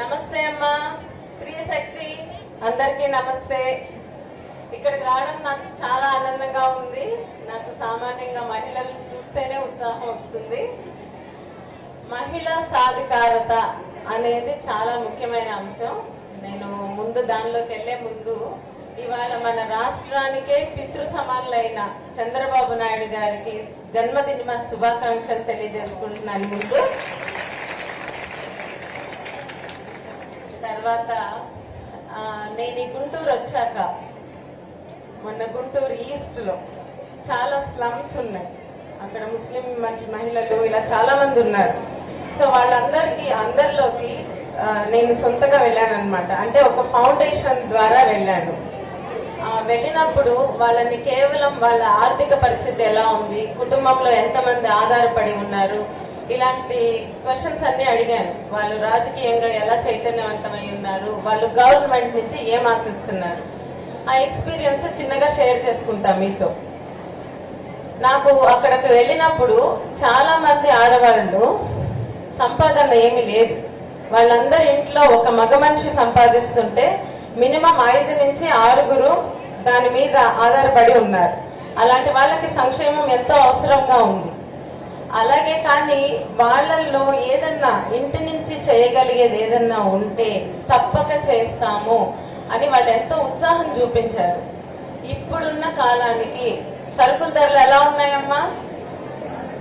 నమస్తే అమ్మా. స్త్రీ శక్తి అందరికీ నమస్తే. ఇక్కడికి రావడం నాకు చాలా ఆనందంగా ఉంది. నాకు సామాన్యంగా మహిళలు చూస్తేనే ఉత్సాహం వస్తుంది. మహిళా సాధికారత అనేది చాలా ముఖ్యమైన అంశం. నేను ముందు దానిలోకి వెళ్ళే ముందు ఇవాళ మన రాష్ట్రానికే పితృ సమానులైన చంద్రబాబు నాయుడు గారికి జన్మదిన శుభాకాంక్షలు తెలియజేసుకుంటున్నాను ముందు. తర్వాత ఆ, నేను ఈ గుంటూరు వచ్చాక మొన్న గుంటూరు ఈస్ట్లో చాలా స్లమ్స్ ఉన్నాయి. అక్కడ ముస్లిం మంచి మహిళలు ఇలా చాలా మంది ఉన్నారు. సో వాళ్ళందరికీ అందరిలోకి నేను సొంతగా వెళ్ళాను అనమాట అంటే ఒక ఫౌండేషన్ ద్వారా వెళ్ళాను. ఆ, వెళ్ళినప్పుడు వాళ్ళని కేవలం వాళ్ళ ఆర్థిక పరిస్థితి ఎలా ఉంది? కుటుంబంలో ఎంతమంది ఆధారపడి ఉన్నారు? ఇలాంటి క్వశ్చన్స్ అన్ని అడిగాను వాళ్ళు రాజకీయంగా ఎలా చైతన్యవంతమై ఉన్నారు వాళ్ళు గవర్నమెంట్ నుంచి ఏం ఆశిస్తున్నారు? ఆ ఎక్స్పీరియన్స్ చిన్నగా షేర్ చేసుకుంటా మీతో. నాకు అక్కడికి వెళ్ళినప్పుడు చాలా మంది ఆడవాళ్ళు సంపాదన ఏమీ లేదు. వాళ్ళందరి ఇంట్లో ఒక మగ మనిషి సంపాదిస్తుంటే మినిమం ఐదు నుంచి ఆరుగురు దాని మీద ఆధారపడి ఉన్నారు. అలాంటి వాళ్ళకి సంక్షేమం ఎంతో అవసరంగా ఉంది. అలాగే కానీ వాళ్ళల్లో ఏదన్నా ఇంటి నుంచి చేయగలిగేది ఏదన్నా ఉంటే తప్పక చేస్తాము అని వాళ్ళు ఎంతో ఉత్సాహం చూపించారు. ఇప్పుడున్న కాలానికి సరుకుల ధరలు ఎలా ఉన్నాయమ్మా?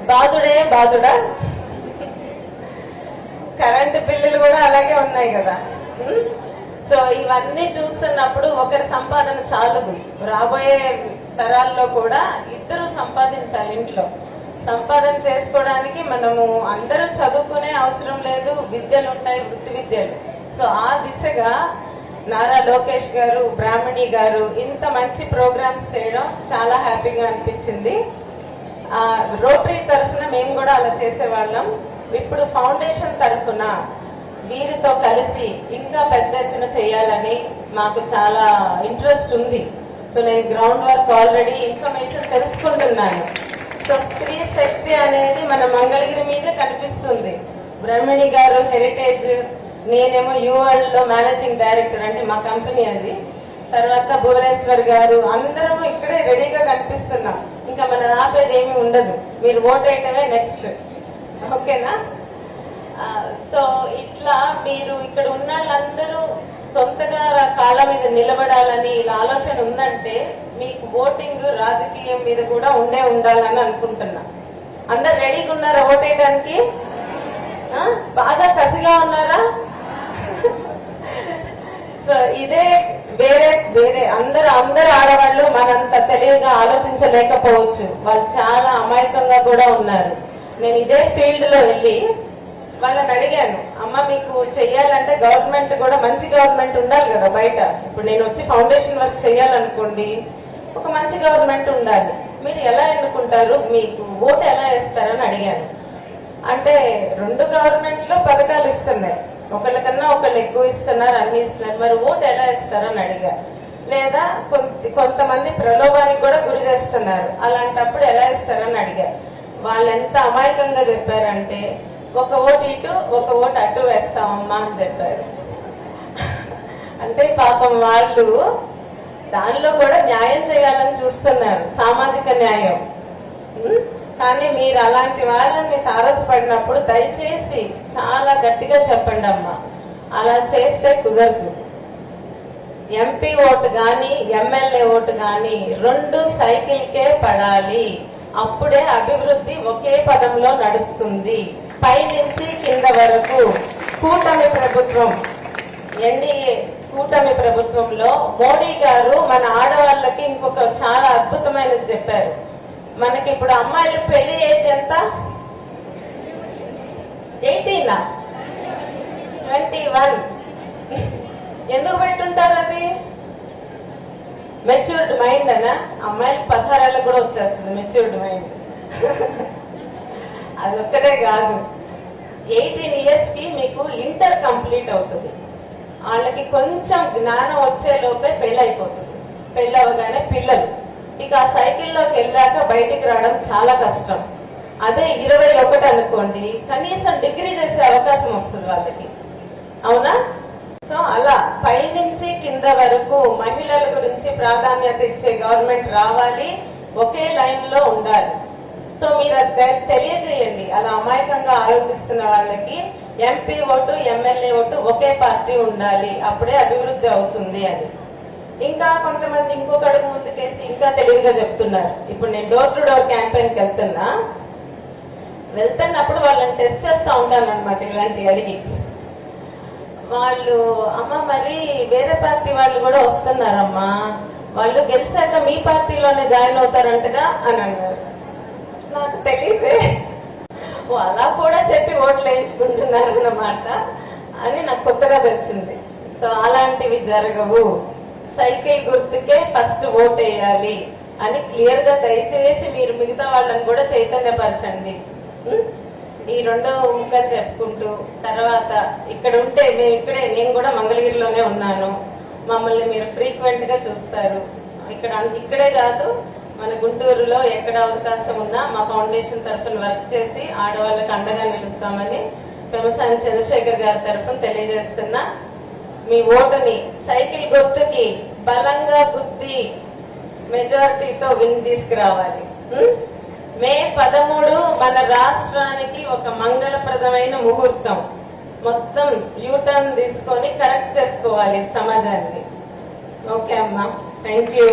బాదుడే బాదుడా? కరెంటు బిల్లులు కూడా అలాగే ఉన్నాయి కదా. సో ఇవన్నీ చూస్తున్నప్పుడు ఒకరి సంపాదన చాలదు. రాబోయే తరాల్లో కూడా ఇద్దరు సంపాదించాలి ఇంట్లో. సంపాదన చేసుకోవడానికి మనము అందరూ చదువుకునే అవసరం లేదు విద్యలు ఉంటాయి వృత్తి విద్యలు. సో ఆ దిశగా నారా లోకేష్ గారు బ్రాహ్మణి గారు ఇంత మంచి ప్రోగ్రామ్స్ చేయడం చాలా హ్యాపీగా అనిపించింది. ఆ, రోటరీ తరఫున మేము కూడా అలా చేసేవాళ్ళం. ఇప్పుడు ఫౌండేషన్ తరఫున వీరితో కలిసి ఇంకా పెద్ద ఎత్తున చేయాలని మాకు చాలా ఇంట్రెస్ట్ ఉంది. సో నేను గ్రౌండ్ వర్క్ ఆల్రెడీ ఇన్ఫర్మేషన్ తెలుసుకుంటున్నాను. సో స్త్రీ శక్తి అనేది మన మంగళగిరి మీద కనిపిస్తుంది. బ్రహ్మిణి గారు హెరిటేజ్ నేనేమో యూఎల్లో మేనేజింగ్ డైరెక్టర్ అంటే మా కంపెనీ అది. తర్వాత భువనేశ్వర్ గారు అందరము ఇక్కడే రెడీగా కనిపిస్తున్నాం. ఇంకా మన ఆపేది ఏమీ ఉండదు. మీరు ఓట్ వేయటమే నెక్స్ట్ ఓకేనా సో ఇట్లా మీరు ఇక్కడ ఉన్న వాళ్ళందరూ సొంతగా కాలం కాళ్ళ మీద నిలబడాలని ఇలా ఆలోచన ఉందంటే మీకు ఓటింగ్ రాజకీయం మీద కూడా ఉండే ఉండాలని అనుకుంటున్నా. అందరు రెడీగా ఉన్నారా ఓటేయడానికి? బాగా కసిగా ఉన్నారా? సో ఇదే వేరే వేరే అందరు అందరు ఆడవాళ్ళు మనంత తెలివిగా ఆలోచించలేకపోవచ్చు. వాళ్ళు చాలా అమాయకంగా కూడా ఉన్నారు. నేను ఇదే ఫీల్డ్లో వెళ్ళి వాళ్ళని అడిగాను అమ్మ మీకు చెయ్యాలంటే గవర్నమెంట్ కూడా మంచి గవర్నమెంట్ ఉండాలి కదా బయట. ఇప్పుడు నేను వచ్చి ఫౌండేషన్ వర్క్ చేయాలనుకోండి ఒక మంచి గవర్నమెంట్ ఉండాలి. మీరు ఎలా ఎన్నుకుంటారు? మీకు ఓటు ఎలా వేస్తారని అడిగాను. అంటే రెండు గవర్నమెంట్లో పథకాలు ఇస్తున్నాయి. ఒకళ్ళకన్నా ఒకళ్ళు ఎక్కువ ఇస్తున్నారు అన్ని ఇస్తున్నారు. మరి ఓటు ఎలా ఇస్తారని అడిగా. లేదా కొంతమంది ప్రలోభానికి కూడా గురి చేస్తున్నారు. అలాంటప్పుడు ఎలా ఇస్తారని అడిగా. వాళ్ళు ఎంత అమాయకంగా చెప్పారంటే ఒక ఓటు ఇటు ఒక ఓటు అటు వేస్తామమ్మా అని చెప్పారు. అంటే పాపం వాళ్ళు దానిలో కూడా న్యాయం చేయాలని చూస్తున్నారు సామాజిక న్యాయం. కానీ మీరు అలాంటి వాళ్ళని తారసపడినప్పుడు దయచేసి చాలా గట్టిగా చెప్పండి అమ్మా. అలా చేస్తే కుదరదు. ఎంపీ ఓటు గాని ఎమ్మెల్యే ఓటు గాని రెండు సైకిల్కే పడాలి. అప్పుడే అభివృద్ధి ఒకే పదంలో నడుస్తుంది. పైనుంచి కింద వరకు కూటమి ప్రభుత్వం ఎన్డీఏ కూటమి ప్రభుత్వంలో మోడీ గారు మన ఆడవాళ్ళకి ఇంకొక చాలా అద్భుతమైనది చెప్పారు. మనకి ఇప్పుడు అమ్మాయిలు పెళ్ళి ఏజ్ ఎంత? ఎయిటీనా? Twenty one. ఎందుకు పెట్టుంటారు అది? మెచ్యూర్డ్ మైండ్ అనా అమ్మాయిలు పదహారేళ్ళకు కూడా వచ్చేస్తుంది మెచ్యూర్డ్ మైండ్ అది ఒక్కటే కాదు. ఎయిటీన్ ఇయర్స్కి మీకు ఇంటర్ కంప్లీట్ అవుతుంది. వాళ్ళకి కొంచెం జ్ఞానం వచ్చే లోపే పెళ్ళి అయిపోతుంది పెళ్ళి అవగానే పిల్లలు. ఇక ఆ సైకిల్లోకి వెళ్ళాక బయటికి రావడం చాలా కష్టం. అదే ఇరవై ఒకటి అనుకోండి కనీసం డిగ్రీ చేసే అవకాశం వస్తుంది వాళ్ళకి. అవునా? సో అలా పైనుంచి కింద వరకు మహిళల గురించి ప్రాధాన్యత ఇచ్చే గవర్నమెంట్ రావాలి ఒకే లైన్లో ఉండాలి. సో మీరు తెలియజేయండి. అలా అమాయకంగా ఆలోచిస్తున్న వాళ్ళకి ఎంపీ ఓటు ఎమ్మెల్యే ఓటు ఒకే పార్టీ ఉండాలి. అప్పుడే అభివృద్ధి అవుతుంది అని ఇంకా కొంతమంది ఇంకొక అడుగు ముందుకేసి ఇంకా తెలివిగా చెప్తున్నారు. ఇప్పుడు నేను డోర్ టు డోర్ క్యాంపెయిన్కి వెళ్తున్నా. వెళ్తున్నప్పుడు వాళ్ళని టెస్ట్ చేస్తూ ఉంటాను అనమాట ఇలాంటి అడిగి. వాళ్ళు అమ్మ మరి వేరే పార్టీ వాళ్ళు కూడా వస్తున్నారమ్మా. వాళ్ళు గెలిచాక మీ పార్టీలోనే జాయిన్ అవుతారంటగా అని అన్నారు. నాకు తెలియదే. అలా కూడా చెప్పి ఓట్లు వేయించుకుంటున్నారు అన్నమాట. అని నాకు కొత్తగా తెలిసింది. సో అలాంటివి జరగవు. సైకిల్ గుర్తుకే ఫస్ట్ ఓట్ వేయాలి అని క్లియర్గా దయచేసి మీరు మిగతా వాళ్ళని కూడా చైతన్యపరచండి. ఈ రెండో ముక్కలు చెప్పుకుంటూ తర్వాత ఇక్కడ ఉంటే మేము ఇక్కడే నేను కూడా మంగళగిరిలోనే ఉన్నాను. మమ్మల్ని మీరు ఫ్రీక్వెంట్గా చూస్తారు. ఇక్కడ ఇక్కడే కాదు మన గుంటూరులో ఎక్కడ అవకాశం ఉన్నా మా ఫౌండేషన్ తరఫున వర్క్ చేసి ఆడవాళ్ళకి అండగా నిలుస్తామని పెమసాని చంద్రశేఖర్ గారి తరఫున తెలియజేస్తున్నా. మీ ఓటుని సైకిల్ గుర్తుకి బలంగా గుద్ది మెజారిటీతో విన్ తీసుకురావాలి. మే పదమూడు మన రాష్ట్రానికి ఒక మంగళప్రదమైన ముహూర్తం. మొత్తం యూటర్న్ తీసుకొని కరెక్ట్ చేసుకోవాలి సమాజాన్ని. ఓకే అమ్మా. Thank you.